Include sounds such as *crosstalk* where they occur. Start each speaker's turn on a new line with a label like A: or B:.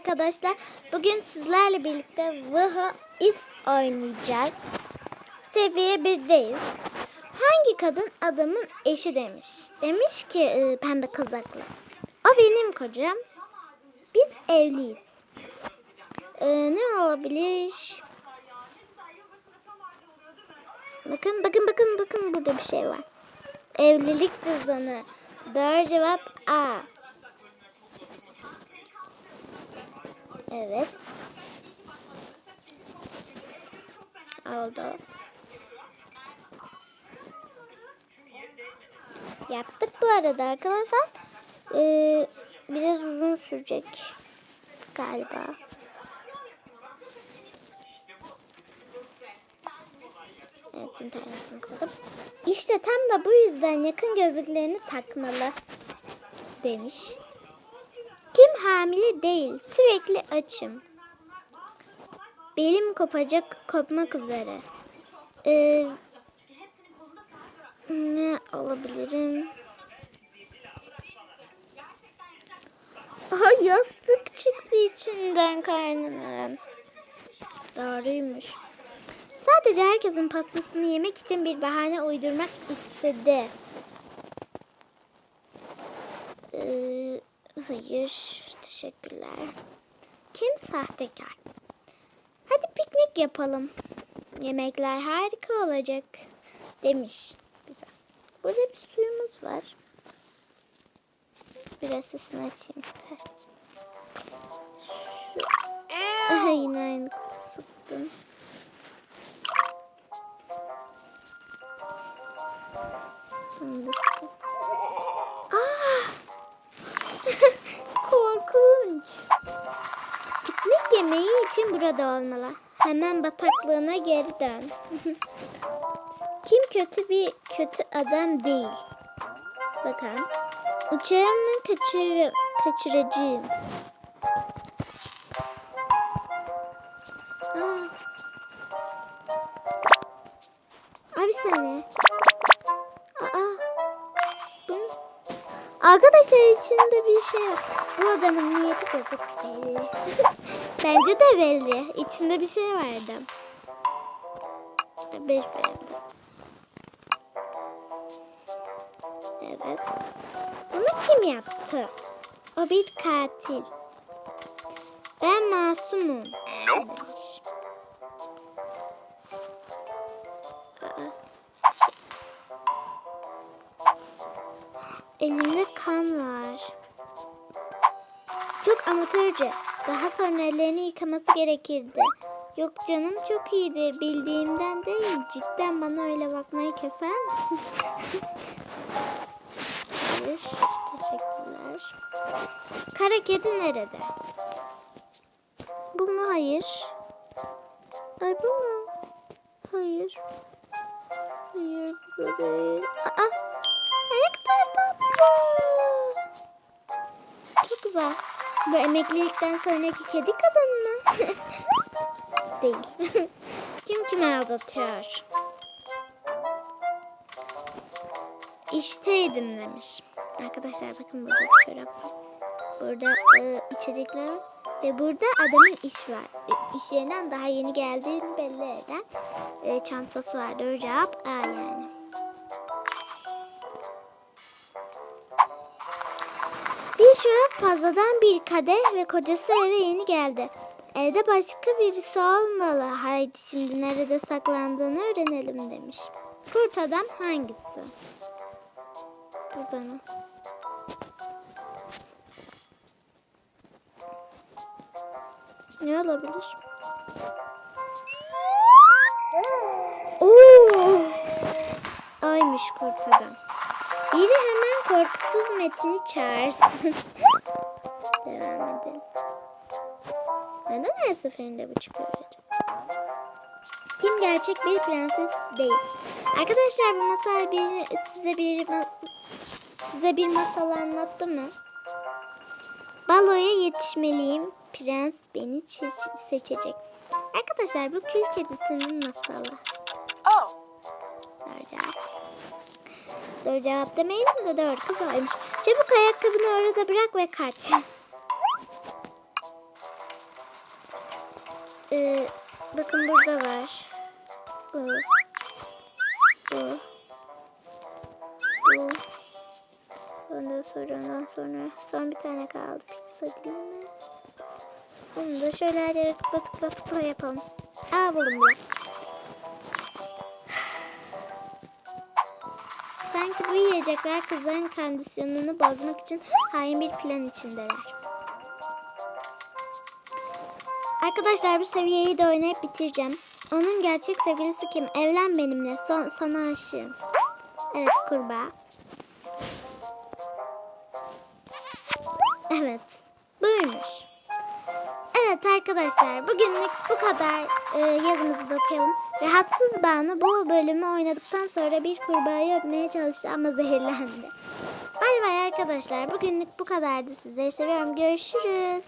A: arkadaşlar. Bugün sizlerle birlikte Vıhı is oynayacağız. Seviye 1'deyiz. Hangi kadın adamın eşi demiş. Demiş ki e, pembe kazaklı. O benim kocam. Biz evliyiz. E, ne olabilir? Bakın bakın bakın bakın burada bir şey var. Evlilik cüzdanı. Doğru cevap A. Evet. Oldu. Yaptık bu arada arkadaşlar. Ee, biraz uzun sürecek galiba. Evet internetimi kurdum. İşte tam da bu yüzden yakın gözlüklerini takmalı demiş. Kim hamile değil sürekli açım. Belim kopacak kopmak üzere. Ee, ne olabilirim? Aha yastık çıktı içinden karnının. Doğruymuş. Sadece herkesin pastasını yemek için bir bahane uydurmak istedi. Ee, hayır, teşekkürler. Kim sahtekar? Hadi piknik yapalım. Yemekler harika olacak demiş bize. Burada bir suyumuz var. Biraz sesini açayım isterseniz. Ay, *laughs* yine aynı sıktım. Şimdi yemeği için burada olmalı. Hemen bataklığına geri dön. *laughs* Kim kötü bir kötü adam değil. Bakalım. Uçağımı kaçır kaçıracağım. Aa. Abi saniye. Aa. Arkadaşlar içinde bir şey var. Bu adamın niyeti bozuk *laughs* belli. Bence de belli. İçinde bir şey vardı. Beş beğendim. Evet. Bunu kim yaptı? O bir katil. Ben masumum.
B: Nope.
A: Elinde kan var. Amatörce. Daha sonra ellerini yıkaması gerekirdi. Yok canım çok iyiydi. Bildiğimden değil. Cidden bana öyle bakmayı keser misin? *laughs* Hayır. Teşekkürler. Kara kedi nerede? Bu mu? Hayır. Ay bu mu? Hayır. Hayır bu da değil. Aa! Ne kadar tatlı. Çok güzel. Bu emeklilikten sonraki kedi kadın mı? *laughs* Değil. *laughs* Kim kimi aldatıyor? İşteydim demiş. Arkadaşlar bakın burada çorap var. Burada e, içecekler. Ve burada adamın iş var. E, iş yerinden daha yeni geldiğini belli eden e, çantası var. Cevap A yani. Çorap fazladan bir kadeh ve kocası eve yeni geldi. Evde başka birisi olmalı. Haydi şimdi nerede saklandığını öğrenelim demiş. Kurt adam hangisi? Burada? Ne olabilir? Oo! Aymış kurt adam. Biri hemen korkusuz Metin'i çağırsın. *laughs* Devam edelim. Neden her seferinde bu çıkıyor acaba? Kim gerçek bir prenses değil? Arkadaşlar bu masal bir, size bir size bir masal anlattı mı? Baloya yetişmeliyim. Prens beni çe- seçecek. Arkadaşlar bu kül kedisinin masalı.
B: Oh.
A: Cevap. Doğru cevap demeyelim de doğru oymuş. Çabuk ayakkabını orada bırak ve kaç. Ee, bakın burada var. Bu. Bu. Bu. Ondan sonra ondan sonra son bir tane kaldı pizza dilimi. Bunu da şöyle her yere tıkla tıkla tıkla yapalım. Aa buldum bile. Sanki bu yiyecekler kızların kondisyonunu bozmak için hain bir plan içindeler. Arkadaşlar bu seviyeyi de oynayıp bitireceğim. Onun gerçek sevgilisi kim? Evlen benimle. Son, sana aşığım. Evet kurbağa. Evet. Buymuş. Evet arkadaşlar bugünlük bu kadar e, yazımızı da okuyalım. Rahatsız Banu bu bölümü oynadıktan sonra bir kurbağayı öpmeye çalıştı ama zehirlendi. Bay bay arkadaşlar bugünlük bu kadardı. Sizleri seviyorum. Görüşürüz.